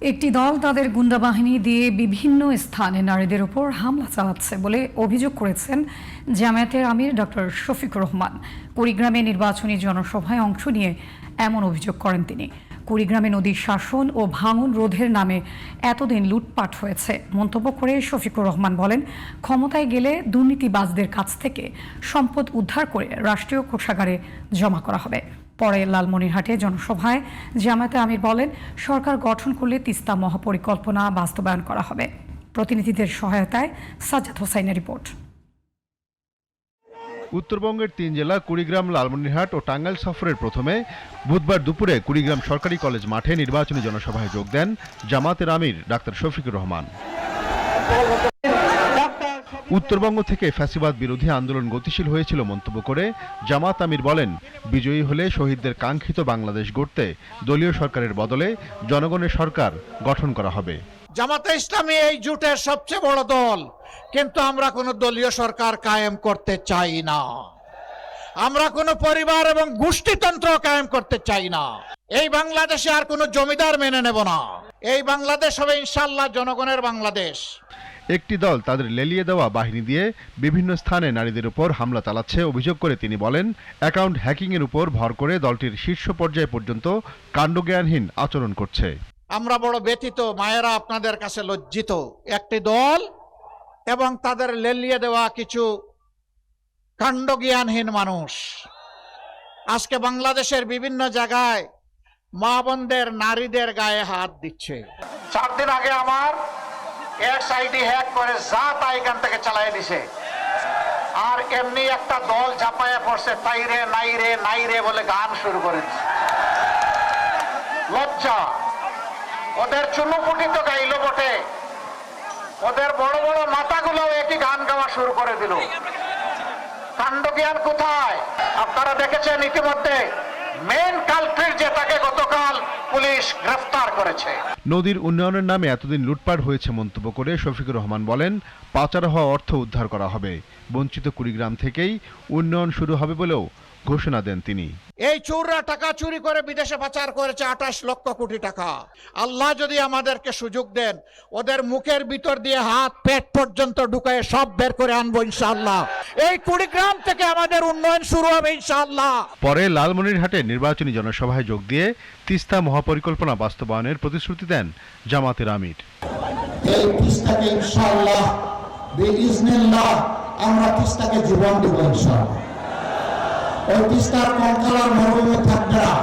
একটি দল তাদের গুন্ডা বাহিনী দিয়ে বিভিন্ন স্থানে নারীদের উপর হামলা চালাচ্ছে বলে অভিযোগ করেছেন জামায়াতের আমির ডক্টর শফিকুর রহমান। কুড়িগ্রামে নির্বাচনী জনসভায় অংশ নিয়ে এমন অভিযোগ করেন তিনি। কুড়িগ্রামে নদীর শাসন ও ভাঙন রোধের নামে এতদিন লুটপাট হয়েছে। মন্তব্য করে শফিকুর রহমান বলেন, ক্ষমতায় গেলে দুর্নীতিবাজদের কাছ থেকে সম্পদ উদ্ধার করে রাষ্ট্রীয় কোষাগারে জমা করা হবে। পরে লালমনিরহাটে জনসভায় জামায়াতে আমির বলেন, সরকার গঠন করলে তিস্তা মহাপরিকল্পনা বাস্তবায়ন করা হবে। প্রতিনিধিদের সহায়তায় সাজ্জাদ হোসাইনের রিপোর্ট। উত্তরবঙ্গের তিন জেলা, কুড়িগ্রাম, লালমনিরহাট ও টাঙ্গাইল সফরের প্রথমে বুধবার দুপুরে কুড়িগ্রাম সরকারি কলেজ মাঠে নির্বাচনী জনসভায় যোগ দেন জামাতের আমির ডাক্তার শফিকুর রহমান। উত্তরবঙ্গ থেকে ফ্যাসিবাদ বিরোধী আন্দোলন গতিশীল হয়েছিল মন্তব্য করে জামাত আমির বলেন, বিজয়ী হলে শহীদদের কাঙ্ক্ষিত বাংলাদেশ গড়তে দলীয় সরকারের বদলে জনগণের সরকার গঠন করা হবে। জামাতে ইসলামী এই জোটের সবচেয়ে বড় দল, কিন্তু আমরা কোনো দলীয় সরকার কায়েম করতে চাই না। আমরা কোনো পরিবার এবং গোষ্ঠীতন্ত্র কায়েম করতে চাই না। এই বাংলাদেশে আর কোনো জমিদার মেনে নেব না। এই বাংলাদেশ হবে ইনশাল্লাহ জনগণের বাংলাদেশ। একটি দল তাদের লেলিয়ে দেওয়া বাহিনী দিয়ে বিভিন্ন স্থানে নারীদের উপর হামলা চালাচ্ছে অভিযোগ করে তিনি বলেন অ্যাকাউন্ট হ্যাকিংয়ের উপর ভর করে দলটির শীর্ষ পর্যায় পর্যন্ত কাণ্ডজ্ঞানহীন আচরণ করছে। আমরা বড় ব্যতীত মায়েরা আপনাদের কাছে লজ্জিত। একটি দল এবং তাদের লেলিয়ে দেওয়া কিছু কাণ্ডজ্ঞানহীন মানুষ। আজকে বাংলাদেশের বিভিন্ন জায়গায় মা বোনদের নারীদের গায়ে হাত দিচ্ছে। চার দিন আগে আমার এক্স আইডি হ্যাক করে যা তা এখান থেকে চালাই দিছে। আর এমনি একটা দল ঝাপায়া পড়ছে, তাই রে, নাই রে নাই রে বলে গান শুরু করে লজ্জা। ওদের চুনুপুটি তো গাইলো বটে। ওদের বড় বড় মাথাগুলো একই গান গাওয়া শুরু করে দিল। কাণ্ডজ্ঞান কোথায়? আপনারা দেখেছেন ইতিমধ্যে মেন কালপ্রিট যে তাকে গতকাল পুলিশ গ্রেফতার করেছে। নদীর উন্নয়নের নামে এতদিন লুটপাট হয়েছে মন্তব্য করে শফিকুর রহমান বলেন পাচার হওয়া অর্থ উদ্ধার করা হবে। বঞ্চিত কুড়িগ্রাম থেকেই উন্নয়ন শুরু হবে বলেও ঘোষণা দেন তিনি। এই চোররা টাকা চুরি করে বিদেশে পাচার করেছে আঠাশ লক্ষ কোটি টাকা। আল্লাহ যদি আমাদেরকে সুযোগ দেন ওদের মুখের ভিতর দিয়ে হাত পেট পর্যন্ত ঢুকায় সব বের করে আনব ইনশাআল্লাহ। এই কুড়িগ্রাম থেকে আমাদের উন্নয়ন শুরু হবে ইনশাআল্লাহ। পরে লালমনিরহাটে নির্বাচনী জনসভায় যোগ দিয়ে তিস্তা মহাপরিকল্পনা বাস্তবায়নের প্রতিশ্রুতি দেন জামাতের আমির। এই তিস্তাকে ইনশাআল্লাহ বিইজনিল্লাহ আমরা তিস্তাকে জীবন দেব ইনশাআল্লাহ। ওই তিস্তার কঙ্কালার মরুভূমি থাকবে না।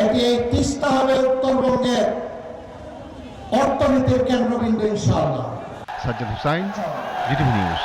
এটি এই তিস্তা হবে উত্তরবঙ্গের অর্থনীতির কেন্দ্রবিন্দু ইনশাআল্লাহ। Sajjad Hussain, GTV news.